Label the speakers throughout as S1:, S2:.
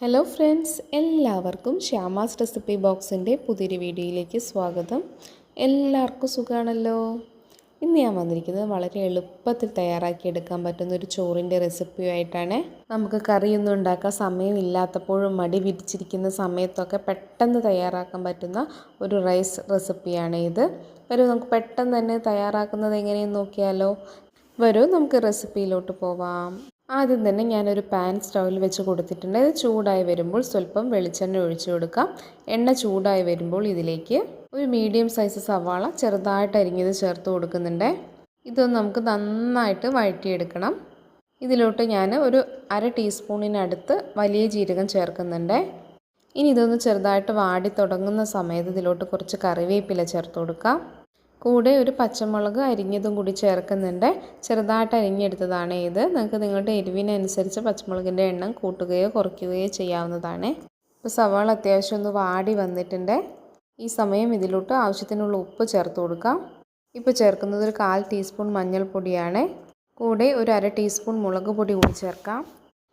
S1: Hello friends എല്ലാവർക്കും Shyama's recipe ബോക്സിന്റെ പുതിയൊരു വീഡിയോയിലേക്ക് സ്വാഗതം. എല്ലാവർക്കും സുഖമാണല്ലോ ഇന്ന് ഞാൻ വന്നിരിക്കുന്നത് വളരെ എളുപ്പത്തിൽ തയ്യാറാക്കിയെടുക്കാൻ പറ്റുന്ന ഒരു ചോറിന്റെ റെസിപ്പിയുമായിട്ടാണ് നമുക്ക് കറിയൊന്നും ഉണ്ടാക്കാൻ സമയമില്ലാത്തപ്പോഴും മടി വിരിച്ചിരിക്കുന്ന സമയത്തൊക്കെ പെട്ടെന്ന് തയ്യാറാക്കാൻ പറ്റുന്ന ഒരു റൈസ് റെസിപ്പിയാണ് ഇത്. വരൂ നമുക്ക് പെട്ടെന്ന് തന്നെ തയ്യാറാക്കുന്നത് എങ്ങനെയെന്ന് നോക്കിയാലോ? വരൂ നമുക്ക് റെസിപ്പിയിലോട്ട് പോവാം. ആദ്യം തന്നെ ഞാനൊരു പാൻ സ്റ്റൗവിൽ വെച്ച് കൊടുത്തിട്ടുണ്ട്. ഇത് ചൂടായി വരുമ്പോൾ സ്വല്പം വെളിച്ചെണ്ണ ഒഴിച്ചു കൊടുക്കാം. എണ്ണ ചൂടായി വരുമ്പോൾ ഇതിലേക്ക് ഒരു മീഡിയം സൈസ് സവാള ചെറുതായിട്ട് അരിഞ്ഞത് ചേർത്ത് കൊടുക്കുന്നുണ്ട്. ഇതൊന്ന് നമുക്ക് നന്നായിട്ട് വഴറ്റിയെടുക്കണം. ഇതിലോട്ട് ഞാൻ ഒരു അര ടീസ്പൂണിനടുത്ത് വലിയ ജീരകം ചേർക്കുന്നുണ്ട്. ഇനി ഇതൊന്ന് ചെറുതായിട്ട് വാടി തുടങ്ങുന്ന സമയത്ത് ഇതിലോട്ട് കുറച്ച് കറിവേപ്പില ചേർത്ത് കൊടുക്കാം. കൂടെ ഒരു പച്ചമുളക് അരിഞ്ഞതും കൂടി ചേർക്കുന്നുണ്ട്. ചെറുതായിട്ട് അരിഞ്ഞെടുത്തതാണ് ഇത്. നിങ്ങൾക്ക് നിങ്ങളുടെ എരിവിനനുസരിച്ച് പച്ചമുളകിന്റെ എണ്ണം കൂട്ടുകയോ കുറയ്ക്കുകയോ ചെയ്യാവുന്നതാണ്. ഇപ്പോൾ സവാള അത്യാവശ്യം ഒന്ന് വാടി വന്നിട്ടുണ്ട്. ഈ സമയം ഇതിലോട്ട് ആവശ്യത്തിനുള്ള ഉപ്പ് ചേർത്ത് കൊടുക്കാം. ഇപ്പോൾ ചേർക്കുന്നത് ഒരു കാൽ ടീസ്പൂൺ മഞ്ഞൾപ്പൊടിയാണ്. കൂടെ ഒരു അര ടീസ്പൂൺ മുളക് പൊടി കൂടി ചേർക്കാം.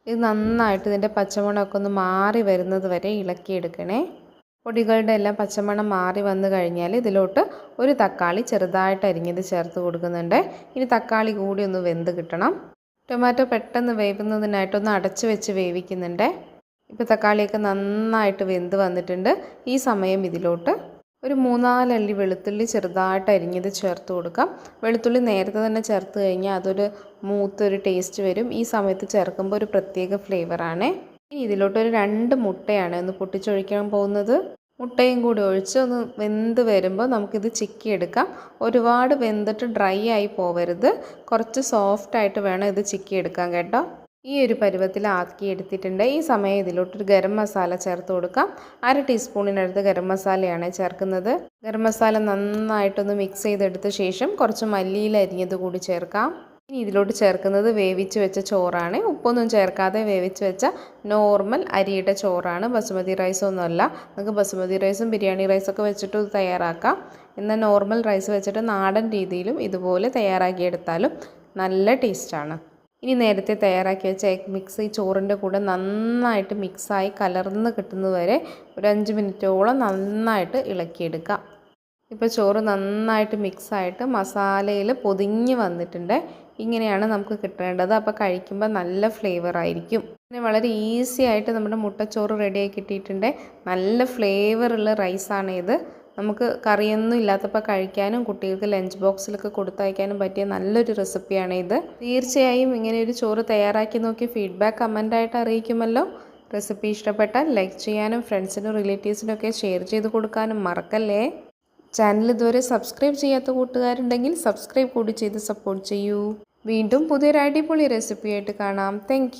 S1: ഇത് നന്നായിട്ട് ഇതിന്റെ പച്ചമുളകൊക്കെ ഒന്ന് മാറി വരുന്നത് വരെ ഇളക്കിയെടുക്കണേ. പൊടികളുടെ എല്ലാം പച്ചമണം മാറി വന്നു കഴിഞ്ഞാൽ ഇതിലോട്ട് ഒരു തക്കാളി ചെറുതായിട്ട് അരിഞ്ഞത് ചേർത്ത് കൊടുക്കുന്നുണ്ട്. ഇനി തക്കാളി കൂടി ഒന്ന് വെന്ത് കിട്ടണം. ടൊമാറ്റോ പെട്ടെന്ന് വേവുന്നതിനായിട്ടൊന്ന് അടച്ച് വെച്ച് വേവിക്കുന്നുണ്ട്. ഇപ്പോൾ തക്കാളിയൊക്കെ നന്നായിട്ട് വെന്ത് വന്നിട്ടുണ്ട്. ഈ സമയം ഇതിലോട്ട് ഒരു മൂന്നാലല്ലി വെളുത്തുള്ളി ചെറുതായിട്ട് അരിഞ്ഞത് ചേർത്ത് കൊടുക്കാം. വെളുത്തുള്ളി നേരത്തെ തന്നെ ചേർത്ത് കഴിഞ്ഞാൽ അതൊരു മൂത്തൊരു ടേസ്റ്റ് വരും. ഈ സമയത്ത് ചേർക്കുമ്പോൾ ഒരു പ്രത്യേക ഫ്ലേവറാണ് ഇനി ഇതിലോട്ടൊരു രണ്ട് മുട്ടയാണ് ഒന്ന് പൊട്ടിച്ചൊഴിക്കാൻ പോകുന്നത്. മുട്ടയും കൂടി ഒഴിച്ച് ഒന്ന് വെന്ത് വരുമ്പോൾ നമുക്കിത് ചിക്കി എടുക്കാം ഒരുപാട് വെന്തിട്ട് ഡ്രൈ ആയി പോവരുത്. കുറച്ച് സോഫ്റ്റ് ആയിട്ട് വേണം ഇത് ചിക്കി എടുക്കാൻ കേട്ടോ. ഈ ഒരു പരുവത്തിൽ ആക്കി എടുത്തിട്ടുണ്ട്. ഈ സമയം ഇതിലോട്ടൊരു ഗരം മസാല ചേർത്ത് കൊടുക്കാം. അര ടീസ്പൂണിനടുത്ത് ഗരം മസാലയാണ് ചേർക്കുന്നത്. ഗരം മസാല നന്നായിട്ടൊന്ന് മിക്സ് ചെയ്തെടുത്ത ശേഷം കുറച്ച് മല്ലിയിൽ അരിഞ്ഞത് കൂടി ചേർക്കാം. ഇനി ഇതിലോട്ട് ചേർക്കുന്നത് വേവിച്ച് വെച്ച ചോറാണ്. ഉപ്പൊന്നും ചേർക്കാതെ വേവിച്ച് വെച്ച നോർമൽ അരിയുടെ ചോറാണ്. ബസുമതി റൈസൊന്നുമല്ല നമുക്ക് ബസുമതി റൈസും ബിരിയാണി റൈസൊക്കെ വെച്ചിട്ട് തയ്യാറാക്കാം. എന്നാൽ നോർമൽ റൈസ് വെച്ചിട്ട് നാടൻ രീതിയിലും ഇതുപോലെ തയ്യാറാക്കിയെടുത്താലും നല്ല ടേസ്റ്റാണ്. ഇനി നേരത്തെ തയ്യാറാക്കി വെച്ച എഗ് മിക്സ് ഈ ചോറിന്റെ കൂടെ നന്നായിട്ട് മിക്സായി കലർന്ന് കിട്ടുന്നതുവരെ ഒരു അഞ്ച് മിനിറ്റോളം നന്നായിട്ട് ഇളക്കിയെടുക്കാം. ഇപ്പോൾ ചോറ് നന്നായിട്ട് മിക്സായിട്ട് മസാലയിൽ പൊതിഞ്ഞ് വന്നിട്ടുണ്ട്. ഇങ്ങനെയാണ് നമുക്ക് കിട്ടേണ്ടത്. അപ്പോൾ കഴിക്കുമ്പോൾ നല്ല ഫ്ലേവർ ആയിരിക്കും. പിന്നെ വളരെ ഈസി ആയിട്ട് നമ്മുടെ മുട്ടച്ചോറ് റെഡിയായി കിട്ടിയിട്ടുണ്ട്. നല്ല ഫ്ലേവറുള്ള റൈസാണ് ഇത്. നമുക്ക് കറിയൊന്നും ഇല്ലാത്തപ്പോൾ കഴിക്കാനും കുട്ടികൾക്ക് ലഞ്ച് ബോക്സിലൊക്കെ കൊടുത്തയക്കാനും പറ്റിയ നല്ലൊരു റെസിപ്പിയാണ് ഇത്. തീർച്ചയായും ഇങ്ങനെ ഒരു ചോറ് തയ്യാറാക്കി നോക്കി ഫീഡ്ബാക്ക് കമന്റായിട്ട് അറിയിക്കുമല്ലോ. റെസിപ്പി ഇഷ്ടപ്പെട്ടാൽ ലൈക്ക് ചെയ്യാനും ഫ്രണ്ട്സിനും റിലേറ്റീവ്സിനും ഒക്കെ ഷെയർ ചെയ്ത് കൊടുക്കാനും മറക്കല്ലേ? ചാനൽ ഇതുവരെ സബ്സ്ക്രൈബ് ചെയ്യാത്ത കൂട്ടുകാരുണ്ടെങ്കിൽ സബ്സ്ക്രൈബ് കൂടി ചെയ്ത് സപ്പോർട്ട് ചെയ്യൂ. വീണ്ടും പുതിയൊരു അടിപൊളി റെസിപ്പിയായിട്ട് കാണാം. താങ്ക്